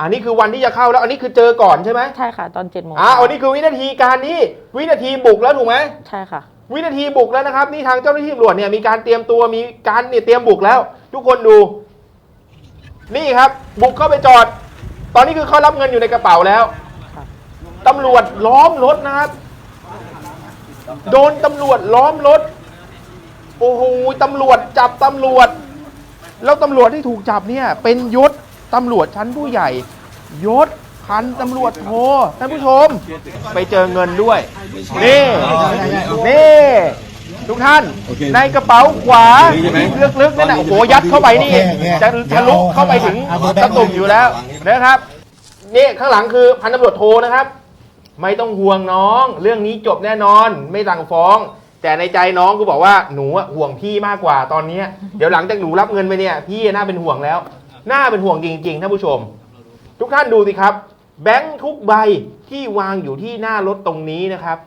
อันนี้คือวันที่จะเข้าแล้ว อันนี้คือเจอก่อนใช่ไหมใช่ค่ะ ตอนเจ็ดโมงอ่าอันนี้คือวินาทีการนี้วินาทีบุกแล้วถูกไหมใช่ค่ะ วินาทีบุกแล้วนะครับ นี่ทางเจ้าหน้าที่ตำรวจเนี่ยมีการเตรียมตัวมีการเนี่ยเตรียมบุกแล้ว ทุกคนดู นี่ครับ บุกเข้าไปจอด ตอนนี้คือเขารับเงินอยู่ในกระเป๋าแล้วครับตำรวจล้อมรถนะครับ โดนตำรวจล้อมรถ โอ้โหตำรวจจับตำรวจ แล้วตำรวจที่ถูกจับเนี่ย เป็นยศ ตำรวจชั้นผู้ใหญ่ยศพันตำรวจโทท่านผู้ชม ไปเจอเงินด้วย นี่ นี่ ทุกท่านโอเคในกระเป๋าขวานี่ใช่ไหมลึกๆนั่นแหละโอ้โหยัดเข้าไปนี่โอเคโอเคจะทะลุเข้าไปถึงเอาเอาตะตุ่มอยู่แล้วนะครับนี่ข้างหลังคือพันตำรวจโทนะครับ ไม่ต้องห่วงน้อง เรื่องนี้จบแน่นอน ไม่สั่งฟ้อง แต่ในใจน้องกูบอกว่าหนูอะห่วงพี่มากกว่าตอนเนี้ยเดี๋ยวหลังจากหนูรับเงินไปเนี่ย พี่น่าเป็นห่วงแล้ว น่าเป็นห่วงจริงๆท่านผู้ชม ทุกท่านดูสิครับ แบงค์ทุกใบที่วางอยู่ที่หน้ารถตรงนี้นะครับ